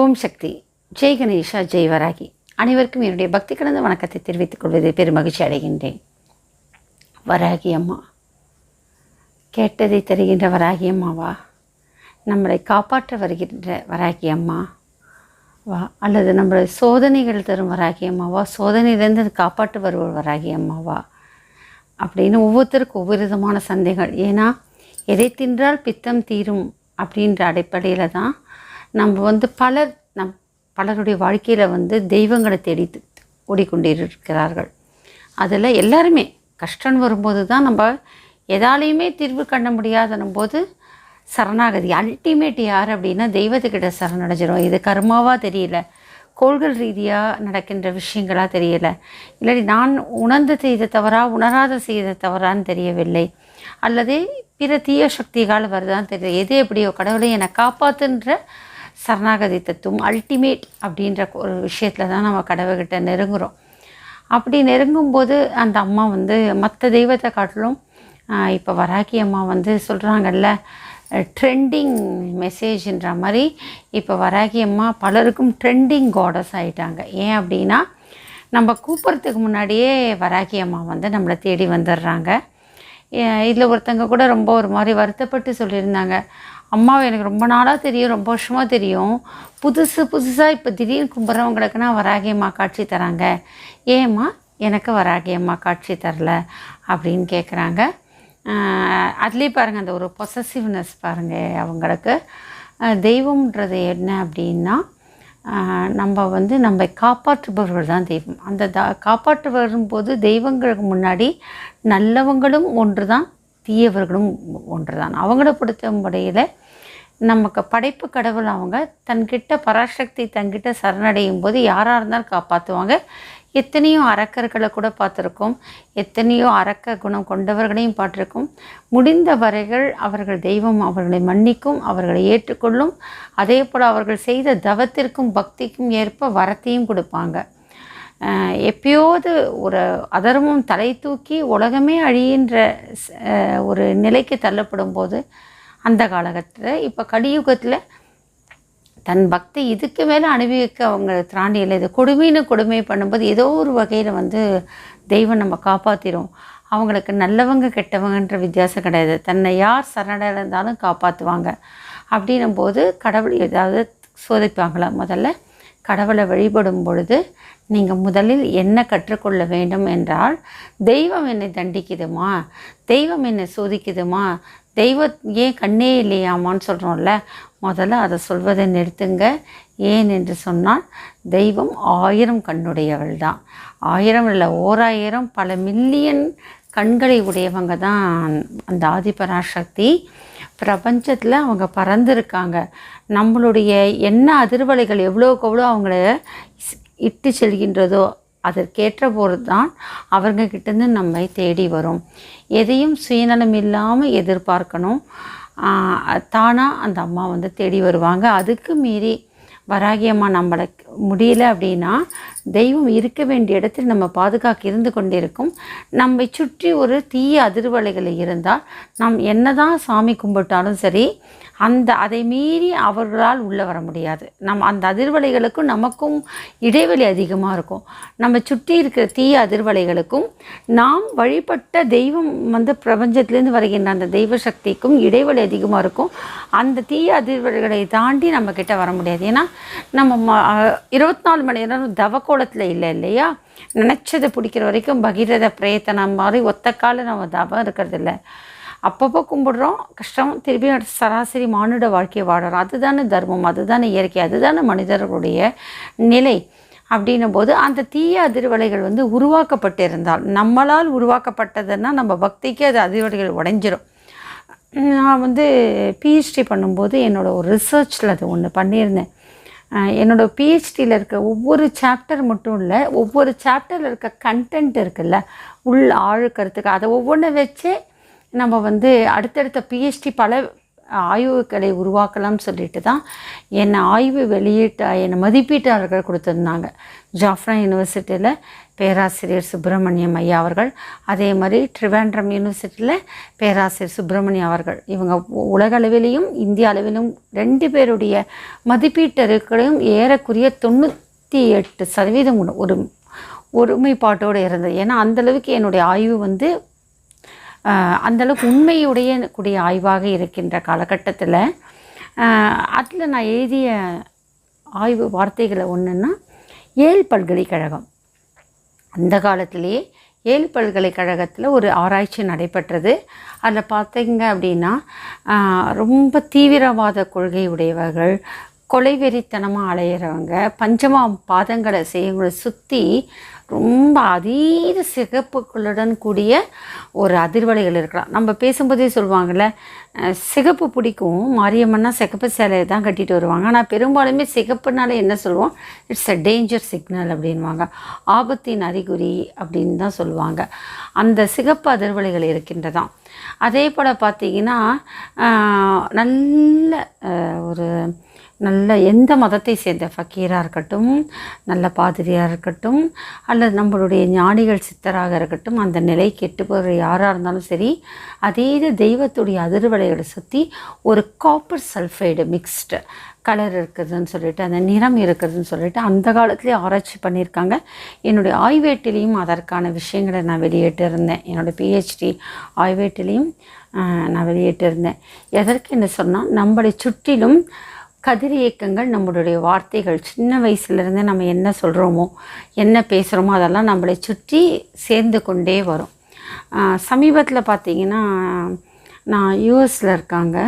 ஓம் சக்தி. ஜெய் கணேஷா ஜெய் வராகி. அனைவருக்கும் என்னுடைய பக்தி கலந்த வணக்கத்தை தெரிவித்துக் கொள்வதில் பெருமகிழ்ச்சி அடைகின்றேன். வராகி அம்மா கேட்டதை தருகின்ற வராகி அம்மாவா? நம்மளை காப்பாற்ற வருகின்ற வராகி அம்மா வா? அல்லது நம்மளை சோதனைகள் தரும் வராகி அம்மாவா? சோதனையிலேருந்து காப்பாற்ற வருவோம் வராகி அம்மாவா? அப்படின்னு ஒவ்வொருத்தருக்கும் ஒவ்வொரு விதமான சந்தேகங்கள். ஏன்னா எதை தின்றால் பித்தம் தீரும் அப்படின்ற அடிப்படையில் தான் நம்ம வந்து பலர் நம் பலருடைய வாழ்க்கையில் வந்து தெய்வங்களை தேடி ஓடிக்கொண்டிருக்கிறார்கள். அதில் எல்லாருமே கஷ்டம் வரும்போது தான் நம்ம எதாலையுமே தீர்வு கண்ண முடியாதனும் போது சரணாகதி. அல்டிமேட் யார் அப்படின்னா தெய்வத்துக்கிட்ட சரணடைஞ்சிடும் இது கர்மாவாக தெரியல. கோள்கள் ரீதியாக நடக்கின்ற விஷயங்களாக தெரியல. இல்லாட்டி நான் உணர்ந்து செய்த தவறா உணராத செய்த தவறான்னு தெரியவில்லை. அல்லது பிற தீய சக்திகால் வருதான்னு தெரியல. எது எப்படியோ கடவுளை என்னை காப்பாற்றுன்ற சரணாகதி தத்துவம் அல்டிமேட் அப்படின்ற ஒரு விஷயத்தில் தான் நம்ம கடவுள்கிட்ட நெருங்குகிறோம் அப்படி நெருங்கும்போது அந்த அம்மா வந்து மற்ற தெய்வத்தை காட்டிலும் இப்போ வராகி அம்மா வந்து சொல்கிறாங்கல்ல ட்ரெண்டிங் மெசேஜ்ன்ற மாதிரி இப்போ வராகி அம்மா பலருக்கும் ட்ரெண்டிங் காடஸ் ஆயிட்டாங்க. ஏன் அப்படின்னா நம்ம கூப்பிட்றதுக்கு முன்னாடியே வராகி அம்மா வந்து நம்மளை தேடி வந்துடுறாங்க. இதில் ஒருத்தங்க கூட ரொம்ப ஒரு மாதிரி வருத்தப்பட்டு சொல்லியிருந்தாங்க. அம்மாவை எனக்கு ரொம்ப நாளாக தெரியும் ரொம்ப வருஷமாக தெரியும். புதுசு புதுசாக இப்போ திடீர்னு கும்பிட்றவங்களுக்குனா வராகி அம்மா காட்சி தராங்க. ஏம்மா எனக்கு வராகியம்மா காட்சி தரல அப்படின்னு கேட்குறாங்க அதுலேயே பாருங்கள் அந்த ஒரு பொசசிவ்னஸ் பாருங்கள் அவங்களுக்கு. தெய்வம்ன்றது என்ன அப்படின்னா நம்ம வந்து நம்ம காப்பாற்றுபவர்கள் தான் தெய்வம். அந்த த காப்பாற்ற வரும்போது தெய்வங்களுக்கு முன்னாடி நல்லவங்களும் ஒன்று தான் தீயவர்களும் ஒன்று தான் அவங்கள பொறுத்த முறையில் நமக்கு படைப்பு கடவுள் அவங்க. தன்கிட்ட பராசக்தி தன்கிட்ட சரணடையும் போது யாராக இருந்தாலும் காப்பாற்றுவாங்க எத்தனையோ அரக்கர்களை கூட பார்த்துருக்கோம். எத்தனையோ அரக்க குணம் கொண்டவர்களையும் பார்த்துருக்கோம். முடிந்த வரைகள் அவர்கள் தெய்வம் அவர்களை மன்னிக்கும் அவர்களை ஏற்றுக்கொள்ளும். அதே போல் அவர்கள் செய்த தவத்திற்கும் பக்திக்கும் ஏற்ப வரத்தையும் கொடுப்பாங்க. எப்பயோது எப்பயாவது ஒரு அதர்மம் தலை தூக்கி உலகமே அழிகின்ற ஒரு நிலைக்கு தள்ளப்படும் போது அந்த காலகட்டத்தில் இப்போ கலியுகத்தில் தன் பக்தி இதுக்கு மேலே அனுபவிக்க அவங்க திராண்டி இல்லை இது கொடுமைன்னு கொடுமை பண்ணும்போது ஏதோ ஒரு வகையில் வந்து தெய்வம் நம்ம காப்பாற்றிடும் அவங்களுக்கு நல்லவங்க கெட்டவங்கன்ற வித்தியாசம் கிடையாது. தன்னை யார் சரணடைந்தாலும் காப்பாற்றுவாங்க அப்படின்னும் போது கடவுள் ஏதாவது சோதிப்பாங்களா முதல்ல? கடவுளை வழிபடும் பொழுது நீங்கள் முதலில் என்ன கற்றுக்கொள்ள வேண்டும் என்றால் தெய்வம் என்னை தண்டிக்குதுமா? தெய்வம் என்னை சோதிக்குதுமா? தெய்வம் ஏன் கண்ணே இல்லையாமான்னு சொல்கிறோம்ல முதல்ல அதை சொல்வதை நிறுத்துங்க. ஏன் என்று சொன்னால் தெய்வம் ஆயிரம் கண்ணுடையவள் தான். ஆயிரம் இல்லை ஓராயிரம் பல மில்லியன் கண்களை உடையவங்க தான் அந்த ஆதிபராசக்தி. பிரபஞ்சத்தில் அவங்க பறந்துருக்காங்க. நம்மளுடைய என்ன அதிர்வலைகள் எவ்வளோக்கு எவ்வளோ அவங்கள இட்டு செல்கின்றதோ அதற்கேற்ற போது தான் அவங்க கிட்டேருந்து நம்மை தேடி வரும். எதையும் சுயநலம் இல்லாமல் எதிர்பார்க்கணும். தானாக அந்த அம்மா வந்து தேடி வருவாங்க. அதுக்கு மீறி வராகியம்மா நம்மளை முடியல அப்படின்னா தெய்வம் இருக்க வேண்டிய இடத்தில் நம்ம பாதுகாக்க இருந்து கொண்டிருக்கும். நம்மை சுற்றி ஒரு தீய அதிர்வலைகள் இருந்தால் நாம் என்னதான் சாமி கும்பிட்டாலும் சரி அந்த அதை மீறி அவர்களால் உள்ளே வர முடியாது. நம்ம அந்த அதிர்வலைகளுக்கும் நமக்கும் இடைவெளி அதிகமாக இருக்கும். நம்ம சுற்றி இருக்கிற தீய அதிர்வலைகளுக்கும் நாம் வழிபட்ட தெய்வம் வந்து பிரபஞ்சத்திலேருந்து வருகின்ற அந்த தெய்வ சக்திக்கும் இடைவெளி அதிகமாக இருக்கும். அந்த தீய அதிர்வலைகளை தாண்டி நம்ம கிட்ட வர முடியாது. ஏன்னா நம்ம ம- இருபத்தி நாலு மணி நேரம் கோலத்தில் இல்லை இல்லையா? நினச்சதை பிடிக்கிற வரைக்கும் பகீரத பிரயத்தனம் மாதிரி ஒத்த கால நம்ம தாபம் இருக்கிறது இல்லை. அப்பப்போ கும்பிடுறோம் கஷ்டம் திருப்பி சராசரி மானுட வாழ்க்கையை வாடுறோம் அதுதானே தர்மம் அதுதானே இயற்கை அதுதானே மனிதர்களுடைய நிலை அப்படின்னும் போது அந்த தீய அதிர்வலைகள் வந்து உருவாக்கப்பட்டிருந்தால் நம்மளால் உருவாக்கப்பட்டதுன்னா நம்ம பக்திக்கு அது அதிர்வலைகள் உடைஞ்சிரும். நான் வந்து பிஹெச்டி பண்ணும்போது என்னோடய ஒரு ரிசர்ச்சில் அது ஒன்று பண்ணியிருந்தேன். என்னோடய என்னோட பிஹெச்டியில் இருக்க ஒவ்வொரு சாப்டர் மட்டும் இல்லை ஒவ்வொரு சாப்டரில் இருக்க கண்டென்ட் இருக்குல்ல உள் ஆழு அதை ஒவ்வொன்றை வச்சே நம்ம வந்து அடுத்தடுத்த பிஹெச்டி பல ஆய்வுகளை உருவாக்கலாம்னு சொல்லிட்டு தான் என்னை ஆய்வு வெளியிட்ட என்னை மதிப்பீட்டாளர்கள் கொடுத்துருந்தாங்க. ஜாஃப்ரா யூனிவர்சிட்டியில் பேராசிரியர் சுப்பிரமணியம் ஐயா அவர்கள். அதே மாதிரி ட்ரிவாண்ட்ரம் யூனிவர்சிட்டியில் பேராசிரியர் சுப்பிரமணியம் அவர்கள். இவங்க உலக அளவிலையும் இந்திய அளவிலும் ரெண்டு பேருடைய மதிப்பீட்டர்களையும் ஏறக்குரிய தொண்ணூற்றி எட்டு சதவீதம் ஒரு ஒருமைப்பாட்டோடு இருந்தது. ஏன்னா அந்தளவுக்கு என்னுடைய ஆய்வு வந்து அந்தளவுக்கு உண்மையுடைய கூடிய ஆய்வாக இருக்கின்ற காலகட்டத்தில் அதில் நான் எழுதிய ஆய்வு வார்த்தைகளை ஒன்றுன்னா ஏல் பல்கலைக்கழகம். அந்த காலத்திலேயே ஏழு பல்கலைக்கழகத்தில் ஒரு ஆராய்ச்சி நடைபெற்றது. அதில் பார்த்தீங்க அப்படின்னா ரொம்ப தீவிரவாத கொள்கை உடையவர்கள் கொலைவெறித்தனமாக அலையிறவங்க பஞ்சமா பாதங்களை செய்யவங்களை சுற்றி ரொம்ப அதீத சிகப்புகளுடன் கூடிய ஒரு அதிர்வலைகள் இருக்கலாம். நம்ம பேசும்போதே சொல்லுவாங்கள்ல சிகப்பு பிடிக்கும். மாரியம்மன்னா சிகப்பு சேலையை தான் கட்டிட்டு வருவாங்க. ஆனால் பெரும்பாலுமே சிகப்புனால என்ன சொல்லுவோம்? இட்ஸ் அ டேஞ்சர் சிக்னல் அப்படின்வாங்க ஆபத்தின் அறிகுறி அப்படின்னு தான் சொல்லுவாங்க. அந்த சிகப்பு அதிர்வலைகள் இருக்கின்றதாம். அதே போல் பார்த்தீங்கன்னா நல்ல ஒரு நல்ல எந்த மதத்தை சேர்ந்த ஃபக்கீராக இருக்கட்டும் நல்ல பாதிரியாக இருக்கட்டும் அல்லது நம்மளுடைய ஞானிகள் சித்தராக இருக்கட்டும் அந்த நிலை கெட்டு போகிற யாராக இருந்தாலும் சரி அதே இது தெய்வத்துடைய அதிர்வலைகளை சுற்றி ஒரு காப்பர் சல்ஃபைடு மிக்ஸ்டு கலர் இருக்குதுன்னு சொல்லிட்டு அந்த நிறம் இருக்குதுன்னு சொல்லிட்டு அந்த காலத்துலேயே ஆராய்ச்சி பண்ணியிருக்காங்க. என்னுடைய ஆய்வேட்டிலையும் அதற்கான விஷயங்களை நான் வெளியிட்டு இருந்தேன் என்னோடய பிஹெச்டி ஆய்வேட்டிலையும் நான் வெளியிட்டு இருந்தேன் எதற்கு என்ன சொன்னால் நம்மளை சுற்றிலும் கதிரியக்கங்கள் நம்மளுடைய வார்த்தைகள். சின்ன வயசுலேருந்தே நம்ம என்ன சொல்கிறோமோ என்ன பேசுகிறோமோ அதெல்லாம் நம்மளை சுற்றி சேர்ந்து கொண்டே வரும். சமீபத்தில் பார்த்தீங்கன்னா நான் யூஎஸில் இருக்காங்க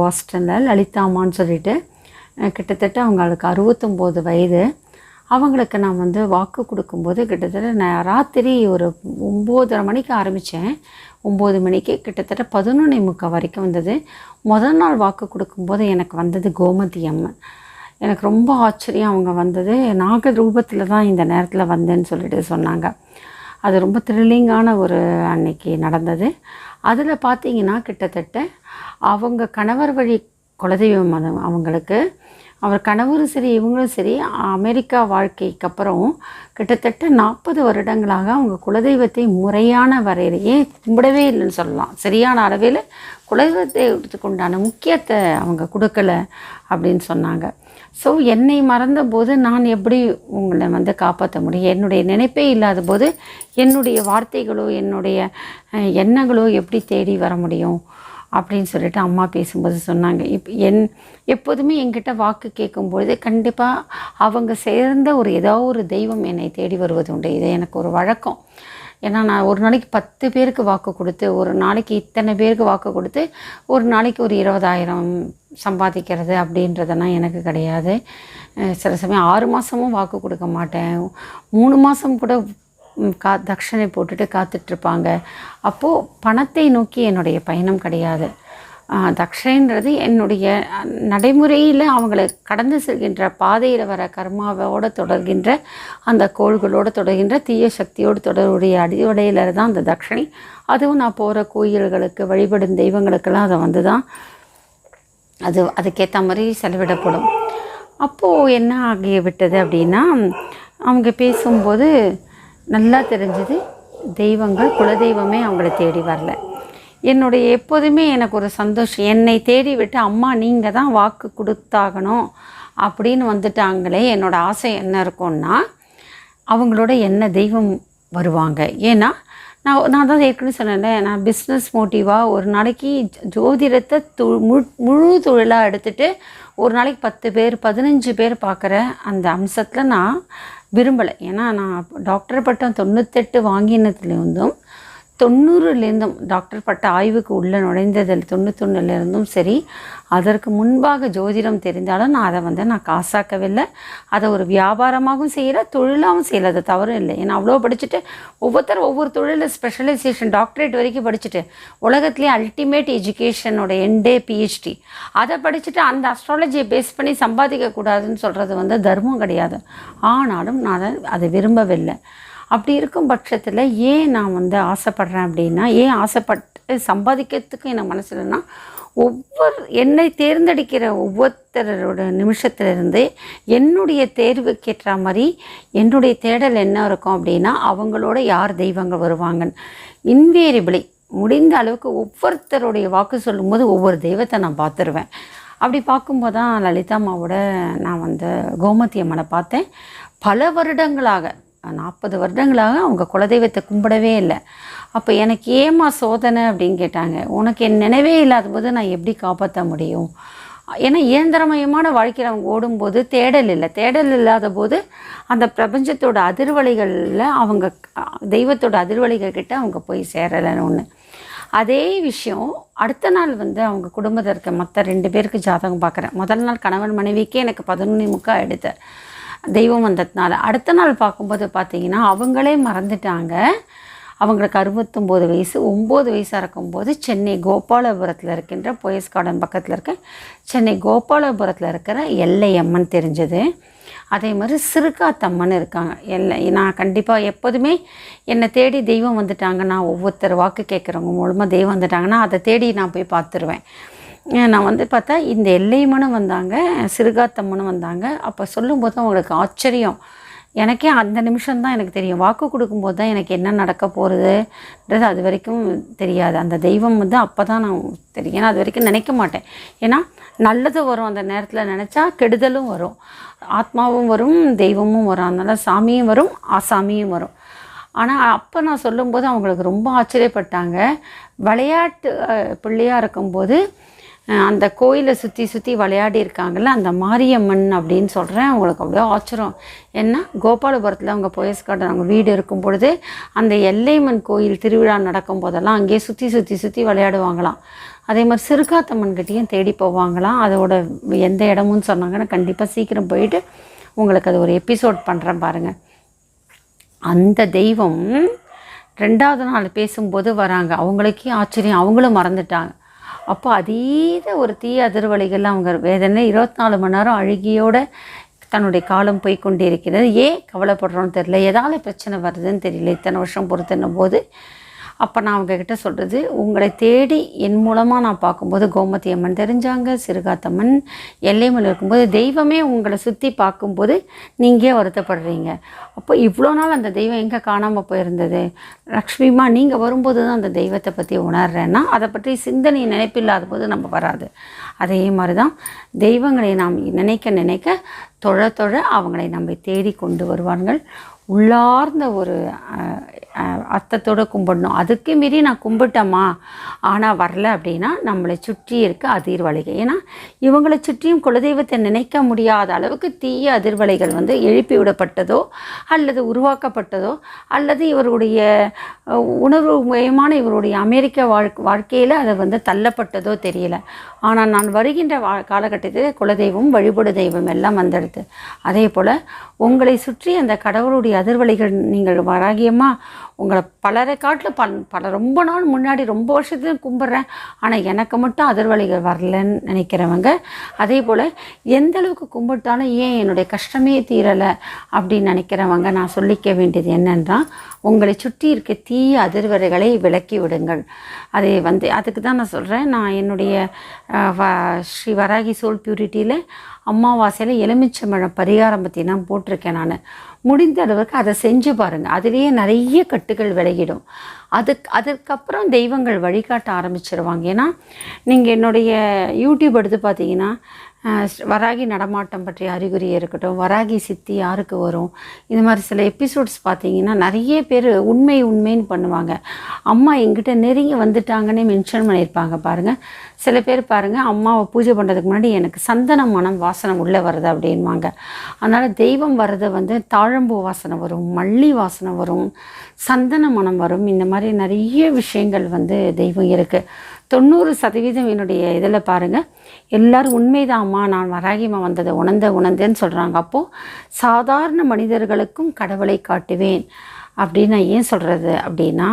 பாஸ்டனில் லலிதாமான்னு சொல்லிட்டு. கிட்டத்தட்ட அவங்களுக்கு அறுபத்தொம்போது வயது. அவங்களுக்கு நான் வந்து வாக்கு கொடுக்கும்போது கிட்டத்தட்ட நான் ராத்திரி ஒரு ஒம்போதரை மணிக்கு ஆரம்பித்தேன் ஒம்பது மணிக்கு கிட்டத்தட்ட பதினொன்னே முக்கால் வரைக்கும் வந்தது. முதல் நாள் வாக்கு கொடுக்கும்போது எனக்கு வந்தது கோமதி அம்மன். எனக்கு ரொம்ப ஆச்சரியம் அவங்க வந்தது. நாக ரூபத்தில் தான் இந்த நேரத்தில் வந்தேன்னு சொல்லிட்டு சொன்னாங்க. அது ரொம்ப த்ரில்லிங்கான ஒரு அன்னைக்கு நடந்தது. அதில் பார்த்தீங்கன்னா கிட்டத்தட்ட அவங்க கணவர் வழி குலதெய்வம் மதம் அவங்களுக்கு அவர் கணவரும் சரி இவங்களும் சரி அமெரிக்கா வாழ்க்கைக்கு அப்புறம் கிட்டத்தட்ட நாற்பது வருடங்களாக அவங்க குலதெய்வத்தை முறையான வரையிலேயே கும்பிடவே இல்லைன்னு சொல்லலாம். சரியான அளவில் குலதெய்வத்துக்கு உண்டான முக்கியத்தை அவங்க கொடுக்கல அப்படின்னு சொன்னாங்க. ஸோ என்னை மறந்த போது நான் எப்படி உங்களை வந்து காப்பாற்ற முடியும்? என்னுடைய நினைப்பே இல்லாத போது என்னுடைய வார்த்தைகளோ என்னுடைய எண்ணங்களோ எப்படி தேடி வர முடியும்? அப்படின்னு சொல்லிட்டு அம்மா பேசும்போது சொன்னாங்க. இப் என் எப்போதுமே என்கிட்ட வாக்கு கேட்கும்பொழுது கண்டிப்பாக அவங்க சேர்ந்த ஒரு ஏதோ ஒரு தெய்வம் என்னை தேடி வருவது உண்டு. இது எனக்கு ஒரு வழக்கம். ஏன்னா நான் ஒரு நாளைக்கு பத்து பேருக்கு வாக்கு கொடுத்து ஒரு நாளைக்கு இத்தனை பேருக்கு வாக்கு கொடுத்து ஒரு நாளைக்கு ஒரு இருபதாயிரம் சம்பாதிக்கிறது அப்படின்றதெல்லாம் எனக்கு கிடையாது. சில சமயம் ஆறு மாதமும் வாக்கு கொடுக்க மாட்டேன். மூணு மாதம் கூட கா தட்சணை போட்டுட்டு காத்துட்ருப்பாங்க. அப்போது பணத்தை நோக்கி என்னுடைய பயணம் கிடையாது. ஆஹ், தட்சணைன்றது என்னுடைய நடைமுறையில் அவங்கள கடந்து செல்கின்ற பாதையில் வர கர்மாவோடு தொடர்கின்ற அந்த கோள்களோடு தொடர்கின்ற தீய சக்தியோடு தொடர்புடைய அடிவடையில் தான் அந்த தட்சணை அதுவும் நான் போகிற கோயில்களுக்கு வழிபடும் தெய்வங்களுக்கெல்லாம் அதை வந்து தான் அது அதுக்கேற்ற மாதிரி செலவிடப்படும். அப்போது என்ன ஆகிவிட்டது அப்படின்னா அவங்க பேசும்போது நல்லா தெரிஞ்சது தெய்வங்கள் குலதெய்வமே அவங்கள தேடி வரல. என்னுடைய எப்போதுமே எனக்கு ஒரு சந்தோஷம். என்னை தேடி விட்டு அம்மா நீங்கள் தான் வாக்கு கொடுத்தாகணும் அப்படின்னு வந்துட்டாங்களே என்னோடய ஆசை என்ன இருக்கும்னா அவங்களோட என்ன தெய்வம் வருவாங்க. ஏன்னா நான் நான் தான் ஏற்கனவே சொன்னேன்ல நான் பிஸ்னஸ் மோட்டிவாக ஒரு நாளைக்கு ஜோதிடத்தை து முழு முழு தொழிலாக எடுத்துகிட்டு ஒரு நாளைக்கு பத்து பேர் பதினஞ்சு பேர் பார்க்குற அந்த அம்சத்தில் நான் விரும்பலை. ஏன்னா நான் டாக்டர் பட்டம் தொண்ணூத்தெட்டு வாங்கினதுலேருந்தும் தொண்ணூறுலேருந்தும் டாக்டர் பட்ட ஆய்வுக்கு உள்ளே நுழைந்ததில் தொண்ணூத்தொன்னுலேருந்தும் சரி அதற்கு முன்பாக ஜோதிடம் தெரிந்தாலும் நான் அதை வந்து நான் காசாக்கவில்லை. அதை ஒரு வியாபாரமாகவும் செய்கிற தொழிலாகவும் செய்யலை. அது தவறு இல்லை. ஏன்னா அவ்வளோ படிச்சுட்டு ஒவ்வொருத்தரும் ஒவ்வொரு தொழிலில் ஸ்பெஷலைசேஷன் டாக்டரேட் வரைக்கும் படிச்சுட்டு உலகத்துலேயே அல்டிமேட் எஜுகேஷனோட எண்டே பிஹெச்டி அதை படிச்சுட்டு அந்த அஸ்ட்ராலஜியை பேஸ் பண்ணி சம்பாதிக்கக்கூடாதுன்னு சொல்கிறது வந்து தர்மம் கிடையாது. ஆனாலும் நான் அதை அதை விரும்பவில்லை. அப்படி இருக்கும் பட்சத்தில் ஏன் நான் வந்து ஆசைப்பட்றேன் அப்படின்னா ஏன் ஆசைப்பட்டு சம்பாதிக்கிறதுக்கு எனக்கு மனசு இல்லைன்னா ஒவ்வொரு என்னை தேர்ந்தெடுக்கிற ஒவ்வொருத்தரோட நிமிஷத்துலேருந்து என்னுடைய தேர்வுக்கேற்ற மாதிரி என்னுடைய தேடல் என்ன இருக்கும் அப்படின்னா அவங்களோட யார் தெய்வங்கள் வருவாங்கன்னு. இன்வேரியபிளி முடிந்த அளவுக்கு ஒவ்வொருத்தருடைய வாக்கு சொல்லும்போது ஒவ்வொரு தெய்வத்தை நான் பார்த்துருவேன். அப்படி பார்க்கும்போது தான் லலிதா அம்மாவோட நான் வந்து கோமதி அம்மனை பார்த்தேன். பல வருடங்களாக நாற்பது வருடங்களாக அவங்க குலதெய்வத்தை கும்பிடவே இல்லை. அப்போ எனக்கு ஏமா சோதனை அப்படின்னு கேட்டாங்க. உனக்கு என் நினைவே இல்லாத போது நான் எப்படி காப்பாற்ற முடியும்? ஏன்னா இயந்திரமயமான வாழ்க்கையில் அவங்க ஓடும்போது தேடல் இல்லை. தேடல் இல்லாத போது அந்த பிரபஞ்சத்தோட அதிர்வலைகளில் அவங்க தெய்வத்தோட அதிர்வலைகள் கிட்ட அவங்க போய் சேரலைன்னு ஒன்று அதே விஷயம் அடுத்த நாள் வந்து அவங்க குடும்பத்தில் இருக்க மற்ற ரெண்டு பேருக்கு ஜாதகம் பார்க்குறேன் முதல் நாள் கணவன் மனைவிக்கே எனக்கு பதினொன்று முக்கால் எடுத்தேன். தெய்வம் வந்ததுனால. அடுத்த நாள் பார்க்கும்போது பார்த்தீங்கன்னா அவங்களே மறந்துட்டாங்க. அவங்களுக்கு அறுபத்தொம்போது வயசு ஒம்பது வயசாக இருக்கும்போது சென்னை கோபாலபுரத்தில் இருக்கின்ற போயஸ் கார்டன் பக்கத்தில் இருக்க சென்னை கோபாலபுரத்தில் இருக்கிற எல்லையம்மன் தெரிஞ்சது. அதே மாதிரி சிறுகாத்தம்மன் இருக்காங்க. எல்லை நான் கண்டிப்பாக எப்போதுமே என்னை தேடி தெய்வம் வந்துட்டாங்கன்னா ஒவ்வொருத்தர் வாக்கு கேட்குறவங்க மூலமாக தெய்வம் வந்துட்டாங்கன்னா அதை தேடி நான் போய் பார்த்துருவேன். நான் வந்து பார்த்தா இந்த எல்லையம்மனும் வந்தாங்க சிறுகாத்தம்மனும் வந்தாங்க. அப்போ சொல்லும்போது அவங்களுக்கு ஆச்சரியம். எனக்கே அந்த நிமிஷம் தான் எனக்கு தெரியும். வாக்கு கொடுக்கும்போது தான் எனக்கு என்ன நடக்க போகிறதுன்றது அது வரைக்கும் தெரியாது. அந்த தெய்வம் வந்து அப்போ தான் நான் தெரியும். ஏன்னா அது வரைக்கும் நினைக்க மாட்டேன். ஏன்னா நல்லது வரும் அந்த நேரத்தில் நினச்சா கெடுதலும் வரும். ஆத்மாவும் வரும் தெய்வமும் வரும். அதனால் சாமியும் வரும் ஆசாமியும் வரும். ஆனால் அப்போ நான் சொல்லும்போது அவங்களுக்கு ரொம்ப ஆச்சரியப்பட்டாங்க. விளையாட்டு பிள்ளையாக இருக்கும்போது அந்த கோயிலை சுற்றி சுற்றி விளையாடி இருக்காங்கல்ல அந்த மாரியம்மன் அப்படின்னு சொல்கிறேன் அவங்களுக்கு அப்படியே ஆச்சரியம். ஏன்னா கோபாலபுரத்தில் அவங்க போயஸ் கார்டன் அவங்க வீடு இருக்கும் பொழுது அந்த எல்லைமன் கோயில் திருவிழா நடக்கும் போதெல்லாம் அங்கேயே சுற்றி சுற்றி சுற்றி விளையாடுவாங்களாம். அதே மாதிரி சிறுகாத்தம்மன் கிட்டேயும் தேடி போவாங்களாம். அதோட எந்த இடமும் சொன்னாங்கன்னா கண்டிப்பாக சீக்கிரம் போயிட்டு உங்களுக்கு அது ஒரு எபிசோட் பண்ணுறேன் பாருங்கள் அந்த தெய்வம் ரெண்டாவது நாள் பேசும்போது வராங்க. அவங்களுக்கே ஆச்சரியம். அவங்களும் மறந்துட்டாங்க. அப்போ அதீத ஒரு தீய அதிர்வலைகள் அவங்க வேதனை இருபத்தி நாலு மணி நேரம் அழுகியோட தன்னுடைய காலம் போய் கொண்டிருக்கிறது ஏன் கவலைப்படுறோன்னு தெரியல. எதால பிரச்சனை வருதுன்னு தெரியல. இத்தனை வருஷம் பொறுத்துன்னும் போது அப்போ நான் அவங்கக்கிட்ட சொல்கிறது உங்களை தேடி என் மூலமாக நான் பார்க்கும்போது கோமதி அம்மன் தெரிஞ்சாங்க சிறுகாத்தம்மன் எல்லைமல் இருக்கும்போது தெய்வமே உங்களை சுற்றி பார்க்கும்போது நீங்கள் வருத்தப்படுறீங்க. அப்போ இவ்வளோ நாள் அந்த தெய்வம் எங்கே காணாமல் போயிருந்தது? லக்ஷ்மிமா நீங்கள் வரும்போது தான் அந்த தெய்வத்தை பற்றி உணர்றேன்னா அதை பற்றி சிந்தனை நினைப்பில்லாத போது நம்ம வராது. அதே மாதிரி தான் தெய்வங்களை நாம் நினைக்க நினைக்க தொழ தொழ அவங்களை நம்மை தேடி கொண்டு வருவார்கள். உள்ளார்ந்த ஒரு அர்த்தத்தோடு கும்பிடணும். அதுக்கு மீறி நான் கும்பிட்டேம்மா. ஆனால் வரல அப்படின்னா நம்மளை சுற்றி இருக்க அதிர்வலைகள். ஏன்னா இவங்களை சுற்றியும் குலதெய்வத்தை நினைக்க முடியாத அளவுக்கு தீய அதிர்வலைகள் வந்து எழுப்பி விடப்பட்டதோ அல்லது உருவாக்கப்பட்டதோ அல்லது இவருடைய உணர்வு மயமான இவருடைய அமெரிக்க வாழ் வாழ்க்கையில் அதை வந்து தள்ளப்பட்டதோ தெரியல. ஆனால் நான் வருகின்ற வா காலகட்டத்தில் குலதெய்வம் வழிபடு தெய்வம் எல்லாம் வந்துடுது அதே போல் உங்களை சுற்றி அந்த கடவுளுடைய அதிர்வலைகள் நீங்கள் வராகியமா உங்களை பலரை காட்டில் பல பல ரொம்ப நாள் முன்னாடி ரொம்ப வருஷத்துல கும்பிட்றேன். ஆனால் எனக்கு மட்டும் அதிர்வலைகள் வரலன்னு நினைக்கிறவங்க அதே போல் எந்த அளவுக்கு கும்பிட்டாலும் ஏன் என்னுடைய கஷ்டமே தீரலை அப்படின்னு நினைக்கிறவங்க நான் சொல்லிக்க வேண்டியது என்னன்னா உங்களை சுற்றி இருக்க தீய அதிர்வலைகளை விலக்கி விடுங்கள். அதை வந்து அதுக்கு தான் நான் சொல்கிறேன் நான் என்னுடைய வ- ஸ்ரீ வராகி சோல் பியூரிட்டியில் அமாவாசையில் எலுமிச்சம்பழம் பரிகாரம் பற்றி நான் போட்டிருக்கேன் நான். முடிந்த அளவுக்கு அதை செஞ்சு பாருங்கள் அதுலேயே நிறைய கட்டுகள் விளையிடும் அதுக்கு அதுக்கப்புறம் தெய்வங்கள் வழிகாட்ட ஆரம்பிச்சிருவாங்க. ஏன்னா நீங்கள் என்னுடைய யூடியூப் எடுத்து பார்த்தீங்கன்னா வராகி நடமாட்டம் பற்றிய அறிகுறி இருக்கட்டும் வராகி சித்தி யாருக்கு வரும்? இது மாதிரி சில எபிசோட்ஸ் பார்த்தீங்கன்னா நிறைய பேர் உண்மை உண்மைன்னு பண்ணுவாங்க. அம்மா எங்கிட்ட நெருங்கி வந்துட்டாங்கன்னே மென்ஷன் பண்ணியிருப்பாங்க பாருங்கள் சில பேர் பாருங்கள் அம்மாவை பூஜை பண்ணுறதுக்கு முன்னாடி எனக்கு சந்தன மனம் வாசனை உள்ளே வருது அப்படின்வாங்க. அதனால் தெய்வம் வர்றது வந்து தாழம்பூ வாசனை வரும் மல்லி வாசனை வரும் சந்தன மனம் வரும். இந்த மாதிரி நிறைய விஷயங்கள் வந்து தெய்வம் இருக்குது தொண்ணூறு சதவீதம் என்னுடைய இதில் பாருங்கள் எல்லாரும் உண்மைதாம்மா நான் வராகிமா வந்ததை உணர்ந்த உணர்ந்தேன்னு சொல்கிறாங்க அப்போது சாதாரண மனிதர்களுக்கும் கடவுளை காட்டுவேன். அப்படின்னு நான் ஏன் சொல்கிறது அப்படின்னா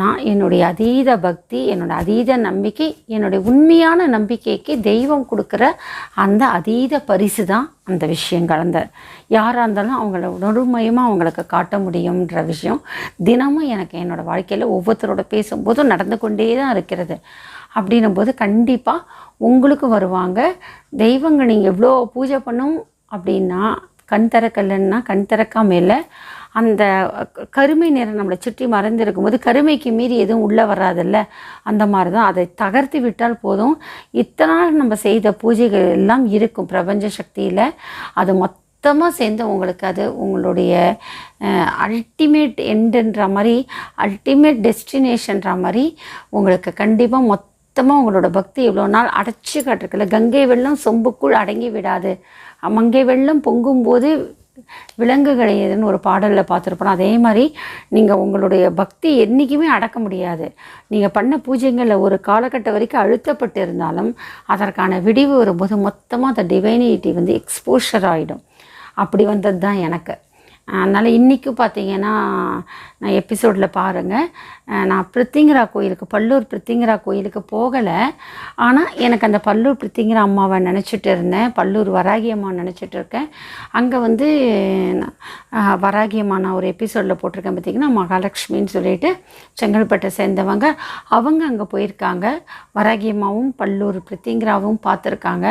நான் என்னுடைய அதீத பக்தி என்னோட அதீத நம்பிக்கை என்னுடைய உண்மையான நம்பிக்கைக்கு தெய்வம் கொடுக்குற அந்த அதீத பரிசு தான் அந்த விஷயம் கலந்த. யாராக இருந்தாலும் அவங்கள உணர்வுமயமாக அவங்களுக்கு காட்ட முடியுன்ற விஷயம் தினமும் எனக்கு என்னோடய வாழ்க்கையில் ஒவ்வொருத்தரோட பேசும்போதும் நடந்து கொண்டே தான் இருக்கிறது. அப்படின்னும் போது கண்டிப்பாக உங்களுக்கு வருவாங்க. தெய்வங்கள் நீங்கள் எவ்வளோ பூஜை பண்ணும் அப்படின்னா கண் திறக்கலைன்னா கண் திறக்காம இல்லை. அந்த கருமை நிறம் நம்மளை சுற்றி மறைந்து போது கருமைக்கு மீறி எதுவும் உள்ளே வராதுல்ல. அந்த மாதிரி தான் அதை தகர்த்து விட்டால் போதும். இத்தனை நாள் நம்ம செய்த பூஜைகள் எல்லாம் இருக்கும் பிரபஞ்ச சக்தியில். அது மொத்தமாக சேர்ந்து உங்களுக்கு அது உங்களுடைய அல்டிமேட் எண்டுன்ற மாதிரி அல்டிமேட் டெஸ்டினேஷன்ற மாதிரி உங்களுக்கு கண்டிப்பாக மொத்தமாக உங்களோட பக்தி இவ்வளோ நாள் அடைச்சி காட்டிருக்குல்ல. கங்கை வெள்ளம் சொம்புக்குள் அடங்கி விடாது. மங்கை வெள்ளம் பொங்கும்போது விலங்குகளை எதுன்னு ஒரு பாடலில் பார்த்துருப்போம். அதே மாதிரி நீங்கள் உங்களுடைய பக்தி என்றைக்குமே அடக்க முடியாது. நீங்கள் பண்ண பூஜைங்களில் ஒரு காலகட்டம் வரைக்கும் அழுத்தப்பட்டு இருந்தாலும் அதற்கான விடிவு வரும்போது மொத்தமாக அந்த டிவைனிட்டி வந்து எக்ஸ்போஷர் ஆகிடும் அப்படி வந்தது தான் எனக்கு. அதனால் இன்றைக்கும் பார்த்தீங்கன்னா எபிசோடில் பாருங்கள் நான் பிரித்திங்கரா கோயிலுக்கு பல்லூர் பிரித்திங்கரா கோயிலுக்கு போகலை. ஆனால் எனக்கு அந்த பல்லூர் பிரித்திங்கரா அம்மாவை நினச்சிட்டு இருந்தேன். பல்லூர் வராகி அம்மா நினச்சிட்டு இருக்கேன். அங்கே வந்து ஆஹ், வராகி அம்மா நான் ஒரு எபிசோடில் போட்டிருக்கேன் பார்த்திங்கன்னா மகாலட்சுமின்னு சொல்லிட்டு செங்கல்பட்டை சேர்ந்தவங்க. அவங்க அங்கே போயிருக்காங்க. வராகி அம்மாவும் பல்லூர் பிரித்திங்கராவும் பார்த்துருக்காங்க.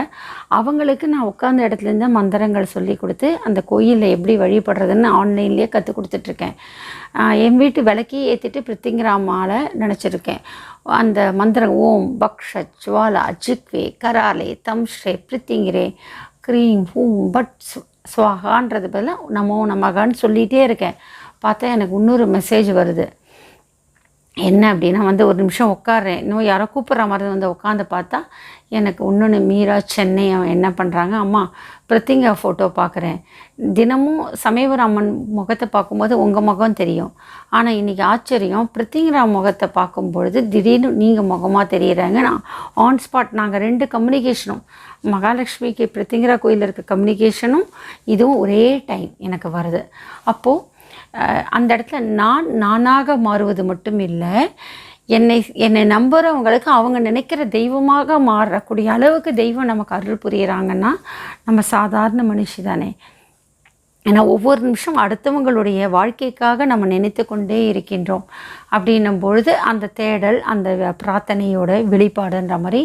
அவங்களுக்கு நான் உட்காந்த இடத்துலேருந்து மந்திரங்கள் சொல்லி கொடுத்து அந்த கோயிலில் எப்படி வழிபடுறதுன்னு ஆன்லைன்லேயே கற்றுக் கொடுத்துட்ருக்கேன் என் வீட்டு விளக்கே ஏற்றிட்டு பிரித்திங்கிராமால நினச்சிருக்கேன். அந்த மந்திரம் ஓம் பக்ஷ ஜுவாலா ஜிக்வே கராலே தம்ஸ்ரே பிரித்திங்கிரே க்ரீம் ஹூம் பட் ஸ்வாகான்றது பதிலாக நமோ நமகான்னு சொல்லிகிட்டே இருக்கேன். பார்த்தா எனக்கு இன்னொரு மெசேஜ் வருது. என்ன அப்படின்னா வந்து ஒரு நிமிஷம் உட்காடுறேன் இன்னும் யாரோ கூப்பிட்ற மாதிரி வந்து உட்காந்து பார்த்தா எனக்கு இன்னொன்று மீரா சென்னை அவன் என்ன பண்ணுறாங்க அம்மா பிரத்திங்கா ஃபோட்டோ பார்க்குறேன் தினமும் சமயபுராமன் முகத்தை பார்க்கும்போது உங்கள் முகம் தெரியும். ஆனால் இன்றைக்கி ஆச்சரியம் பிரித்திங்கரா முகத்தை பார்க்கும் பொழுது திடீர்னு நீங்கள் முகமாக தெரியுறாங்க. நான் ஆன் ஸ்பாட் நாங்கள் ரெண்டு கம்யூனிகேஷனும் மகாலட்சுமிக்கு பிரித்திங்கரா கோயிலில் இருக்க கம்யூனிகேஷனும் இதுவும் ஒரே டைம் எனக்கு வருது. அப்போது அந்த இடத்துல நான் நானாக மாறுவது மட்டும் இல்லை என்னை என்னை நம்புகிறவங்களுக்கு அவங்க நினைக்கிற தெய்வமாக மாறக்கூடிய அளவுக்கு தெய்வம் நமக்கு அருள் புரியிறாங்கன்னா நம்ம சாதாரண மனுஷி தானே. ஏன்னா ஒவ்வொரு நிமிஷம் அடுத்தவங்களுடைய வாழ்க்கைக்காக நம்ம நினைத்து கொண்டே இருக்கின்றோம். அப்படின்னும் பொழுது அந்த தேடல் அந்த பிரார்த்தனையோட வெளிப்பாடுன்ற மாதிரி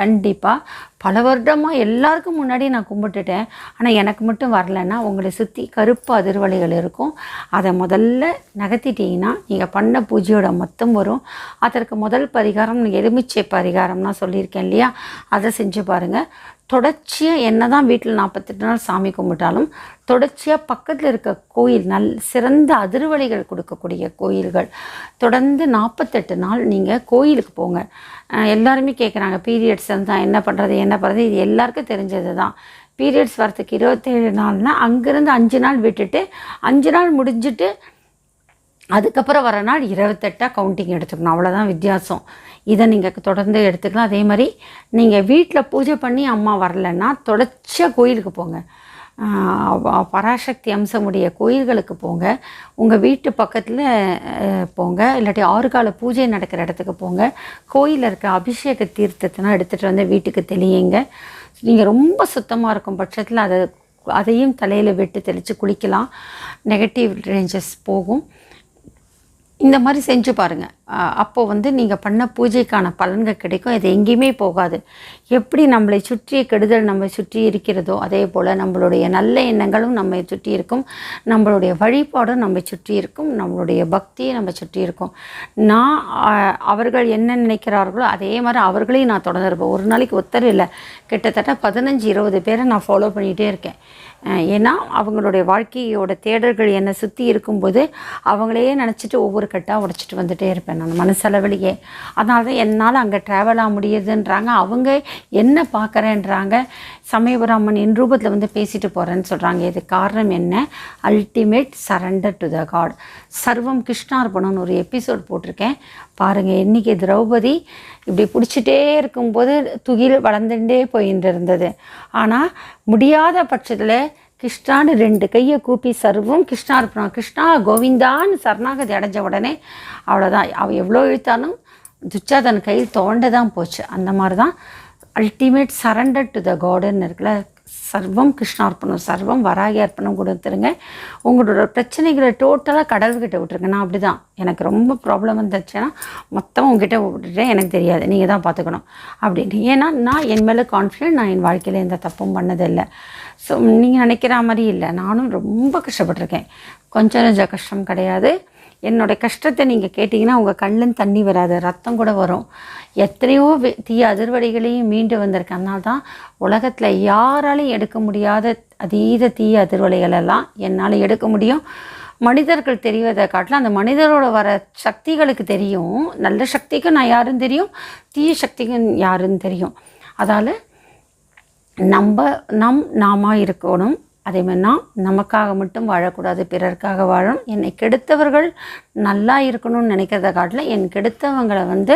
கண்டிப்பாக பல வருடமாக எல்லாருக்கும் முன்னாடி நான் கும்பிட்டுட்டேன். ஆனால் எனக்கு மட்டும் வரலைன்னா உங்களை சுற்றி கருப்பு அதிர்வலைகள் இருக்கும். அதை முதல்ல நகர்த்திட்டீங்கன்னா நீங்கள் பண்ண பூஜையோட மொத்தம் வரும். அதற்கு முதல் பரிகாரம் எலுமிச்சை பரிகாரம்னா சொல்லியிருக்கேன் இல்லையா? அதை செஞ்சு பாருங்கள் தொடர்ச்சியாக என்ன தான் வீட்டில் நாற்பத்தெட்டு நாள் சாமி கும்பிட்டாலும் தொடர்ச்சியாக பக்கத்தில் இருக்க கோயில் நல் சிறந்த அதிர்வலைகள் கொடுக்கக்கூடிய கோயில்கள். தொடர்ந்து நாற்பத்தெட்டு நாள் நீங்கள் கோயிலுக்கு போங்க. எல்லாருமே கேட்குறாங்க பீரியட்ஸ் தான் என்ன பண்ணுறது என்ன பண்ணுறது இது எல்லாருக்கும் தெரிஞ்சது தான் பீரியட்ஸ் வரத்துக்கு இருபத்தேழு நாள்னால் அங்கேருந்து அஞ்சு நாள் விட்டுட்டு அஞ்சு நாள் முடிஞ்சிட்டு அதுக்கப்புறம் வர நாள் இருபத்தெட்டாக கவுண்டிங் எடுத்துக்கணும். அவ்வளோதான் வித்தியாசம். இதை நீங்கள் தொடர்ந்து எடுத்துக்கலாம். அதே மாதிரி நீங்கள் வீட்டில் பூஜை பண்ணி அம்மா வரலைன்னா தொடர்ச்சியாக கோயிலுக்கு போங்க. பராசக்தி அம்சமுடைய கோயில்களுக்கு போங்க. உங்கள் வீட்டு பக்கத்தில் போங்க. இல்லாட்டி ஆறுகால பூஜை நடக்கிற இடத்துக்கு போங்க. கோயிலில் இருக்க அபிஷேக தீர்த்தத்தெல்லாம் எடுத்துகிட்டு வந்து வீட்டுக்கு தெளியுங்க. நீங்கள் ரொம்ப சுத்தமாக இருக்கும் பட்சத்தில் அதை அதையும் தலையில் வெட்டு தெளித்து குளிக்கலாம். நெகட்டிவ் ரேஞ்சஸ் போகும். இந்த மாதிரி செஞ்சு பாருங்கள் அப்போ வந்து நீங்கள் பண்ண பூஜைக்கான பலன்கள் கிடைக்கும். இது எங்கேயுமே போகாது. எப்படி நம்மளை சுற்றி கெடுதல் நம்ம சுற்றி இருக்கிறதோ அதே போல் நம்மளுடைய நல்ல எண்ணங்களும் நம்மை சுற்றி இருக்கும். நம்மளுடைய வழிபாடும் நம்மை சுற்றி இருக்கும். நம்மளுடைய பக்தியும் நம்ம சுற்றி இருக்கும். நான் அவர்கள் என்ன நினைக்கிறார்களோ அதே மாதிரி அவர்களையும் நான் தொடர்ந்து இருப்பேன். ஒரு நாளைக்கு ஒத்தர் இல்லை. கிட்டத்தட்ட பதினஞ்சு இருபது பேரை நான் ஃபாலோ பண்ணிகிட்டே இருக்கேன். ஏன்னா அவங்களுடைய வாழ்க்கையோட தேடல்கள் என்னை சுற்றி இருக்கும்போது அவங்களையே நினச்சிட்டு ஒவ்வொரு கட்டாக உடைச்சிட்டு வந்துட்டே இருப்பேன் நான். மனசளவிலேயே. அதனால தான் என்னால் அங்கே ட்ராவல் ஆக முடியுதுன்றாங்க. அவங்க என்ன பார்க்குறேன்றாங்க. சமயபுராமன் என் ரூபத்தில் வந்து பேசிட்டு போகிறேன்னு சொல்கிறாங்க இது காரணம் என்ன? Ultimate surrender to the god சர்வம் கிருஷ்ணார்பணம்னு ஒரு எபிசோட் போட்டிருக்கேன். பாருங்கள் இன்றைக்கி திரௌபதி இப்படி பிடிச்சிட்டே இருக்கும்போது துகில் வளர்ந்துட்டே போயின்னு இருந்தது ஆனால் முடியாத பட்சத்தில் கிருஷ்ணான்னு ரெண்டு கையை கூப்பி சர்வம் கிருஷ்ணார்பணம் கிருஷ்ணா கோவிந்தான்னு சரணாகதி அடைஞ்ச உடனே அவ்வளோதான் அவள் எவ்வளோ இழுத்தாலும் துச்சாதன் கையில் தோண்ட தான் போச்சு. அந்த மாதிரி தான் அல்டிமேட் சரண்டர் டு த காடுன்னு இருக்குல்ல சர்வம் கிருஷ்ணார்ப்பணம் சர்வம் வராகி அர்ப்பணம் கொடுத்துருங்க உங்களோட பிரச்சனைகளை டோட்டலாக கடவுள்கிட்ட விட்டுருங்க. நான் அப்படி தான் எனக்கு ரொம்ப ப்ராப்ளம் வந்துச்சுன்னா மொத்தம் உங்ககிட்ட விட்டுட்டேன். எனக்கு தெரியாது. நீங்கள் தான் பார்த்துக்கணும். அப்படின்ட்டு. ஏன்னா நான் என் மேலே கான்ஃபிடென்ட் நான் என் வாழ்க்கையில் எந்த தப்பும் பண்ணதில்லை. ஸோ நீங்கள் நினைக்கிற மாதிரி இல்லை. நானும் ரொம்ப கஷ்டப்பட்டிருக்கேன். கொஞ்சம் கொஞ்சம் கஷ்டம் கிடையாது. என்னோடய கஷ்டத்தை நீங்கள் கேட்டிங்கன்னா உங்கள் கண்ணில் தண்ணி வராது ரத்தம் கூட வரும். எத்தனையோ தீய அதிர்வலைகளையும் மீண்டு வந்திருக்கேன் அதனால தான் உலகத்தில் யாராலையும் எடுக்க முடியாத அதீத தீய அதிர்வலைகளெல்லாம் என்னால் எடுக்க முடியும். மனிதர்கள் தெரிவதை காட்டிலும் அந்த மனிதரோட வர சக்திகளுக்கு தெரியும். நல்ல சக்திக்கும் நான் யாருன்னு தெரியும் தீய சக்திக்கும் யாருன்னு தெரியும். அதால் நம்ம நம் நாம இருக்கணும். அதே மாதிரி நான் நமக்காக மட்டும் வாழக்கூடாது பிறருக்காக வாழணும் என்னை கெடுத்தவர்கள் நல்லா இருக்கணும்னு நினைக்கிறத காட்டில் என் கெடுத்தவங்களை வந்து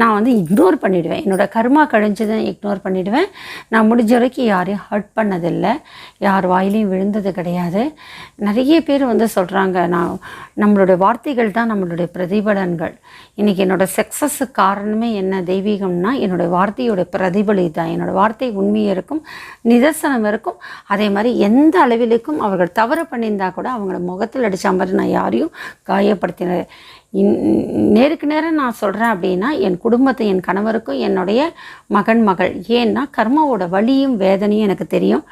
நான் வந்து இக்னோர் பண்ணிவிடுவேன் என்னோட கர்மா கழிஞ்சதை இக்னோர் பண்ணிவிடுவேன் நான் முடிஞ்ச வரைக்கும் யாரையும் ஹர்ட் பண்ணதில்லை. யார் வாயிலையும் விழுந்தது கிடையாது. நிறைய பேர் வந்து சொல்கிறாங்க நான் நம்மளுடைய வார்த்தைகள் தான் நம்மளுடைய பிரதிபலன்கள். இன்றைக்கி என்னோட சக்ஸஸுக்கு காரணமே என்ன தெய்வீகம்னா என்னோட வார்த்தையோட பிரதிபலி தான். என்னோட வார்த்தை உண்மையாக இருக்கும் நிதர்சனம் இருக்கும். அதே மாதிரி எந்த அளவிலுக்கும் அவர்கள் தவறு பண்ணியிருந்தா கூட அவங்கள முகத்தில் அடித்த மாதிரி நான் யாரையும் partiendo eh, de நேருக்கு நேரம் நான் சொல்கிறேன் அப்படின்னா என் குடும்பத்தை என் கணவருக்கும் என்னுடைய மகன் மகள். ஏன்னா கர்மாவோட வலியும் வேதனையும் எனக்கு தெரியும்.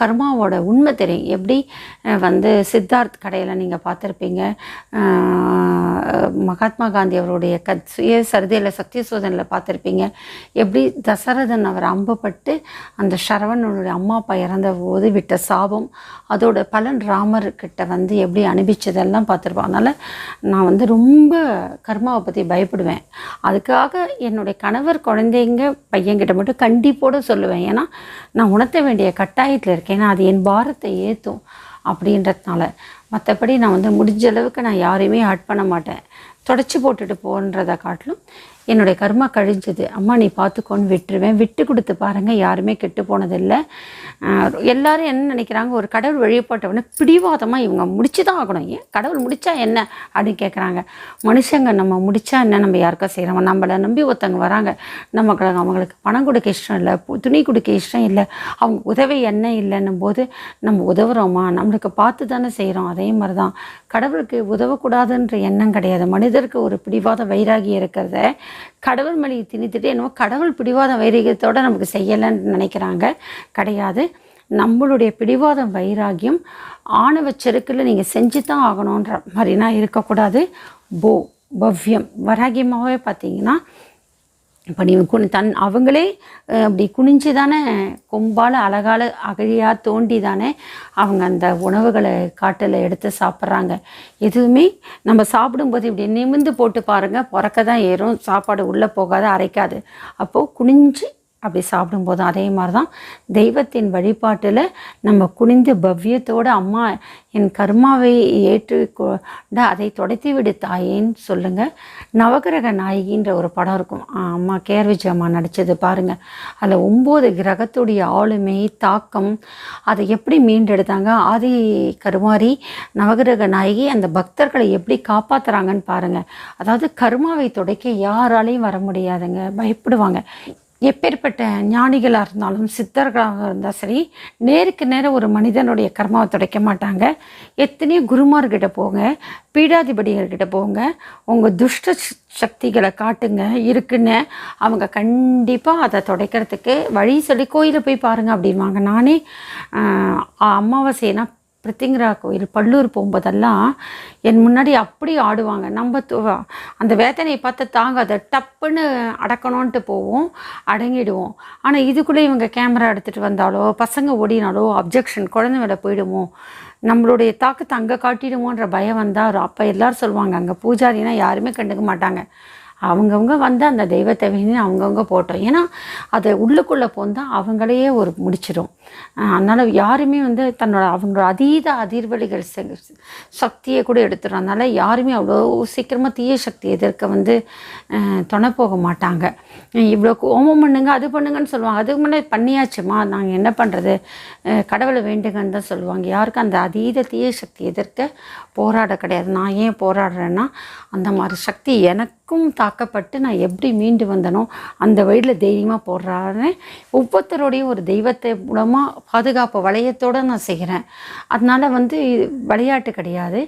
கர்மாவோட உண்மை தெரியும். எப்படி வந்து சித்தார்த் கடையில் நீங்கள் பார்த்துருப்பீங்க. மகாத்மா காந்தி அவருடைய க சுய சரிதையில் சத்திய சோதனையில் பார்த்துருப்பீங்க. எப்படி தசரதன் அவர் அம்பப்பட்டு அந்த சரவணனுடைய அம்மா அப்பா இறந்த போது விட்ட சாபம் அதோட பலன் ராமர்கிட்ட வந்து எப்படி அனுபவிச்சதெல்லாம் பார்த்துருப்போம். அதனால் நான் வந்து ரொம்ப ரொம்ப கர்மாவை பற்றி பயப்படுவேன். அதுக்காக என்னுடைய கணவர் குழந்தைங்க பையன்கிட்ட மட்டும் கண்டிப்போடு சொல்லுவேன். ஏன்னா நான் உணர்த்த வேண்டிய கட்டாயத்தில் இருக்கேன். ஏன்னா அது என் பாரத்தை ஏற்றும் அப்படின்றதுனால. மற்றபடி நான் வந்து முடிஞ்ச அளவுக்கு நான் யாரையுமே ஹர்ட் பண்ண மாட்டேன். தொடச்சி போட்டுட்டு போன்றதை காட்டிலும் என்னுடைய கர்மா கழிஞ்சது. அம்மா நீ பார்த்துக்கோன்னு விட்டுருவேன். விட்டு கொடுத்து பாருங்கள் யாருமே கெட்டு போனதில்லை. எல்லாரும் என்ன நினைக்கிறாங்க? ஒரு கடவுள் வழிபட்டவொடனே பிடிவாதமாக இவங்க முடிச்சு தான் ஆகணும். ஏன்? கடவுள் முடித்தா என்ன? அப்படின்னு கேட்குறாங்க மனுஷங்க நம்ம முடித்தா என்ன? நம்ம யாருக்கா செய்கிறோம் நம்மளை நம்பி ஒருத்தவங்க வராங்க. நமக்கு அவங்களுக்கு பணம் கொடுக்க இஷ்டம் இல்லை பு- துணி கொடுக்க இஷ்டம் இல்லை அவங்க உதவி என்ன இல்லைன்னும் போது நம்ம உதவுறோமா? நம்மளுக்கு பார்த்து தானே செய்கிறோம் அதே மாதிரி தான் கடவுளுக்கு உதவக்கூடாதுன்ற எண்ணம் கிடையாது. மனிதருக்கு ஒரு பிடிவாத வைராகி இருக்கிறத கடவுள் மொழியை திணித்துட்டு என்னமோ கடவுள் பிடிவாத வைராகியத்தோடு நமக்கு செய்யலைன்னு நினைக்கிறாங்க. கிடையாது. நம்மளுடைய பிடிவாதம் வைராகியம் ஆணவ செருக்கில் நீங்கள் செஞ்சு தான் ஆகணுன்ற மாதிரினா இருக்கக்கூடாது. போ பவ்யம். வராகியமாகவே பார்த்தீங்கன்னா இப்போ நீ குனி தன் அவங்களே அப்படி குனிஞ்சு தானே கொம்பால் அழகால அகழியாக தோண்டி தானே அவங்க அந்த உணவுகளை காட்டில் எடுத்து சாப்பிட்றாங்க. எதுவுமே நம்ம சாப்பிடும்போது இப்படி நிமிந்து போட்டு பாருங்கள் பிறக்க தான் ஏறும் சாப்பாடு உள்ளே போகாத அரைக்காது. அப்போது குனிஞ்சு அப்படி சாப்பிடும்போது அதே மாதிரி தான் தெய்வத்தின் வழிபாட்டில் நம்ம குனிந்து பவ்யத்தோடு அம்மா என் கர்மாவை ஏற்று அதை துடைத்து விடு தாயேன்னு சொல்லுங்கள் நவகிரக நாயகின்ற ஒரு படம் இருக்கும். அம்மா கேர் விஜய் அம்மா நடித்தது பாருங்கள் அதில் ஒம்பது கிரகத்துடைய ஆளுமை தாக்கம் அதை எப்படி மீண்டெடுத்தாங்க ஆதி கருமாரி நவகிரக நாயகி அந்த பக்தர்களை எப்படி காப்பாற்றுறாங்கன்னு பாருங்கள் அதாவது கர்மாவை துடைக்க யாராலையும் வர முடியாதுங்க. பயப்படுவாங்க. எப்பேற்பட்ட ஞானிகளாக இருந்தாலும் சித்தர்களாக இருந்தால் சரி நேருக்கு நேரம் ஒரு மனிதனுடைய கர்மாவை துடைக்க மாட்டாங்க. எத்தனையோ குருமார்கிட்ட போங்க பீடாதிபதிகள்கிட்ட போங்க உங்கள் துஷ்ட சக்திகளை காட்டுங்க இருக்குன்னு அவங்க கண்டிப்பாக அதை துடைக்கிறதுக்கு வழி சொல்லி கோயிலில் போய் பாருங்கள் அப்படின்வாங்க நானே அமாவாசைனா பிரித்திங்கரா கோயில் பல்லூர் போகும்போதெல்லாம் என் முன்னாடி அப்படி ஆடுவாங்க. நம்ம அந்த வேதனையை பார்த்து தாங்க அதை டப்புன்னு அடக்கணுன்ட்டு போவோம் அடங்கிடுவோம். ஆனால் இதுக்குள்ளே இவங்க கேமரா எடுத்துகிட்டு வந்தாலோ பசங்க ஓடினாலோ அப்ஜெக்ஷன் குழந்தை மேலே போயிடுமோ நம்மளுடைய தாக்கத்தை அங்கே காட்டிடுமோன்ற பயம் வந்தால் அப்போ எல்லோரும் சொல்லுவாங்க அங்கே பூஜாரினா யாருமே கண்டுக்க மாட்டாங்க. அவங்கவுங்க வந்து அந்த தெய்வத்தை வேணி அவங்கவுங்க போட்டோம். ஏன்னா அது உள்ளுக்குள்ளே போந்தால் அவங்களையே ஒரு முடிச்சிடும் அதனால் யாருமே வந்து தன்னோட அவங்களோட அதீத அதிர்வலிகள் சக்தியை கூட எடுத்துடும் அதனால் யாருமே அவ்வளோ சீக்கிரமாக தீய சக்தி எதிர்க்க வந்து துணை போக மாட்டாங்க. இவ்வளோ ஹோமம் பண்ணுங்க அது பண்ணுங்கன்னு சொல்லுவாங்க. அதுக்கு முன்னாடி பண்ணியாச்சுமா? நாங்கள் என்ன பண்ணுறது கடவுளை வேண்டுங்கன்னு தான் சொல்லுவாங்க. யாருக்கும் அந்த அதீத தீய சக்தி எதிர்க்க போராட கிடையாது. நான் ஏன் போராடுறேன்னா அந்த மாதிரி சக்தி எனக்கும் தா தாக்கப்பட்டு நான் எப்படி மீண்டு வந்தனோ அந்த வழியில் தைரியமாக போடுறாருன்னு ஒவ்வொருத்தரோடையும் ஒரு தெய்வத்தை மூலமாக பாதுகாப்பு வளையத்தோடு நான் செய்கிறேன் அதனால் வந்து விளையாட்டு கிடையாது.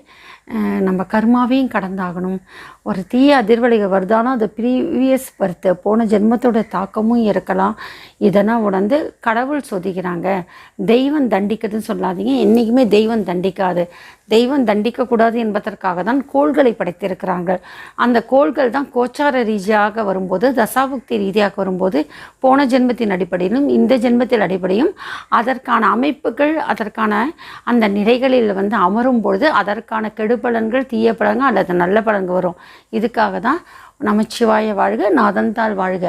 நம்ம கர்மாவையும் கடந்தாகணும். ஒரு தீய அதிர்வலிகள் வருதாலும் அது ப்ரீவியஸ் பர்த் போன ஜென்மத்தோட தாக்கமும் இருக்கலாம். இதெல்லாம் உணர்ந்து கடவுள் சொதிக்கிறாங்க. தெய்வம் தண்டிக்குதுன்னு சொல்லாதீங்க. என்றைக்குமே தெய்வம் தண்டிக்காது. தெய்வம் தண்டிக்கக்கூடாது என்பதற்காக தான் கோள்களை படைத்திருக்கிறாங்க. அந்த கோள்கள் தான் கோச்சார ரீதியாக வரும்போது தசாபுக்தி ரீதியாக வரும்போது போன ஜென்மத்தின் அடிப்படையிலும் இந்த ஜென்மத்தின் அடிப்படையும் அதற்கான அமைப்புகள் அதற்கான அந்த நிலைகளில் வந்து அமரும் பொழுது அதற்கான பலன்கள் தீய பலன்கள் அல்லது நல்ல பலன்கள் வரும். இதுக்காக தான் நமச்சிவாய வாழ்க நாதந்தாள் வாழ்க.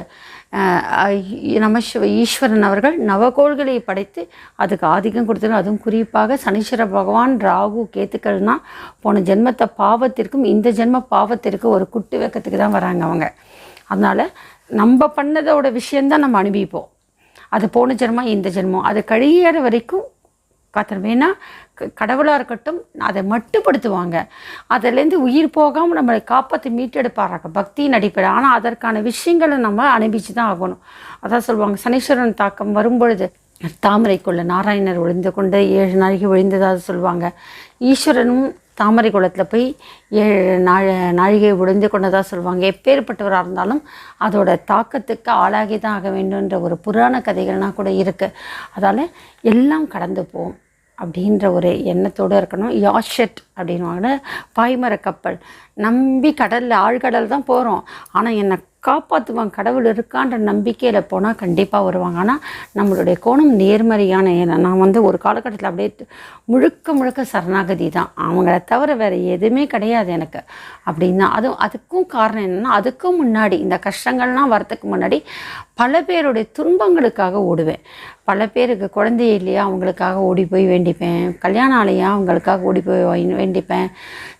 நமசிவ ஈஸ்வரன் அவர்கள் நவகோள்களை படைத்து அதுக்கு ஆதிக்கம் கொடுத்தது அதுவும் குறிப்பாக சனீஸ்வர பகவான் ராகு கேத்துக்கள்னா போன ஜென்மத்தை பாவத்திற்கும் இந்த ஜென்ம பாவத்திற்கும் ஒரு குட்டு வெக்கத்துக்கு தான் வராங்க அவங்க. அதனால் நம்ம பண்ணதோட விஷயந்தான் நம்ம அனுபவிப்போம். அது போன ஜென்மம் இந்த ஜென்மம். அது கழியிற வரைக்கும் காத்திரம் ஏன்னா கடவுளாக இருக்கட்டும் அதை மட்டுப்படுத்துவாங்க. அதுலேருந்து உயிர் போகாமல் நம்மளை காப்பாற்றி மீட்டெடுப்பாராங்க பக்தியின் அடிப்படை. ஆனால் அதற்கான விஷயங்களை நம்ம அனுபவிச்சு தான் ஆகணும். அதான் சொல்லுவாங்க சனீஸ்வரன் தாக்கம் வரும்பொழுது தாமரைக்குள்ள நாராயணர் ஒளிந்து கொண்டு ஏழு நாளைக்கு ஒழிந்ததாக சொல்லுவாங்க. ஈஸ்வரனும் தாமரை குளத்தில் போய் ஏழு நாழ நாழிகை ஒளிந்து கொண்டதாக சொல்லுவாங்க. எப்பேற்பட்டவராக இருந்தாலும் அதோட தாக்கத்துக்கு ஆளாகி தான் ஆக வேண்டும்ன்ற ஒரு புராண கதைகள்னால் கூட இருக்குது அதால் எல்லாம் கடந்து போவோம். அப்படின்ற ஒரு எண்ணத்தோடு இருக்கணும். யாஷெட் அப்படின்வாங்க பாய்மர கப்பல். நம்பி கடலில் ஆழ்கடல் தான் போகிறோம் ஆனால் என்னை காப்பாற்றுவாங்க கடவுள் இருக்கான்ற நம்பிக்கையில் போனால் கண்டிப்பாக வருவாங்க. ஆனால் நம்மளுடைய கோணம் நேர்மறையான எண்ணம். நான் வந்து ஒரு காலகட்டத்தில் அப்படியே முழுக்க முழுக்க சரணாகதி தான். அவங்கள தவிர வேறு எதுவுமே கிடையாது எனக்கு. அப்படின்னா அதுவும் அதுக்கும் காரணம் என்னென்னா அதுக்கும் முன்னாடி இந்த கஷ்டங்கள்லாம் வரத்துக்கு முன்னாடி பல பேருடைய துன்பங்களுக்காக ஓடுவேன். பல பேருக்கு குழந்தை இல்லையா அவங்களுக்காக ஓடி போய் வேண்டிப்பேன். கல்யாணம் ஆலையா அவங்களுக்காக ஓடி போய் வேண்டிப்பேன்.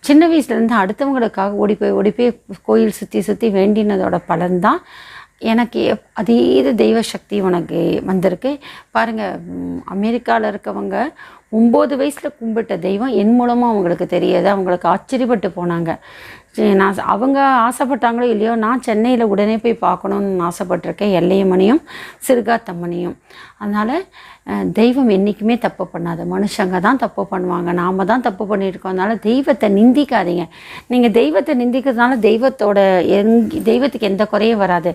சின்ன வயசுலேருந்து அடுத்தவங்களுக்காக ஓடி போய் ஓடி போய் கோயில் சுற்றி சுற்றி வேண்டினதோட பலன்தான் எனக்கு அதீத தெய்வ சக்தி உனக்கு வந்திருக்கு. பாருங்கள் அமெரிக்காவில் இருக்கவங்க ஒம்பது வயசில் கும்பிட்ட தெய்வம் என் மூலமாக அவங்களுக்கு தெரியாது. அவங்களுக்கு ஆச்சரியப்பட்டு போனாங்க. நான் அவங்க ஆசைப்பட்டாங்களோ இல்லையோ நான் சென்னையில் உடனே போய் பார்க்கணுன்னு ஆசைப்பட்டிருக்கேன். எல்லையம்மனையும் சிறுகாத்தம்மனையும். அதனால் தெய்வம் என்றைக்குமே தப்பு பண்ணாது. மனுஷங்க தான் தப்பு பண்ணுவாங்க. நாம் தான் தப்பு பண்ணியிருக்கோம். அதனால் தெய்வத்தை நிந்திக்காதீங்க. நீங்கள் தெய்வத்தை நிந்திக்கிறதுனால தெய்வத்தோட எங் தெய்வத்துக்கு எந்த குறையும் வராது.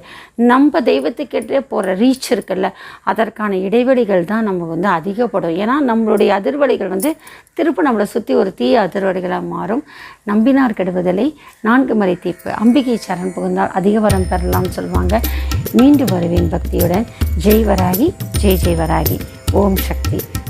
நம்ம தெய்வத்துக்கிட்டே போகிற ரீச் இருக்குல்ல அதற்கான இடைவெளிகள் தான் நம்ம வந்து அதிகப்படும். ஏன்னா நம்மளுடைய அதிர்வலைகள் வந்து திரும்ப நம்மளை சுற்றி ஒரு தீய அதிர்வலைகளாக மாறும். நம்பினார் கெடுவதில்லை. நான்கு மறை தீர்ப்பு. அம்பிகை சரண் புகுந்தால் அதிக வரம் பெறலாம்னு சொல்லுவாங்க. மீண்டும் வருவேன் பக்தியுடன். ஜெய் வராகி ஜெய் ஜெய் வராகி ओम शक्ति।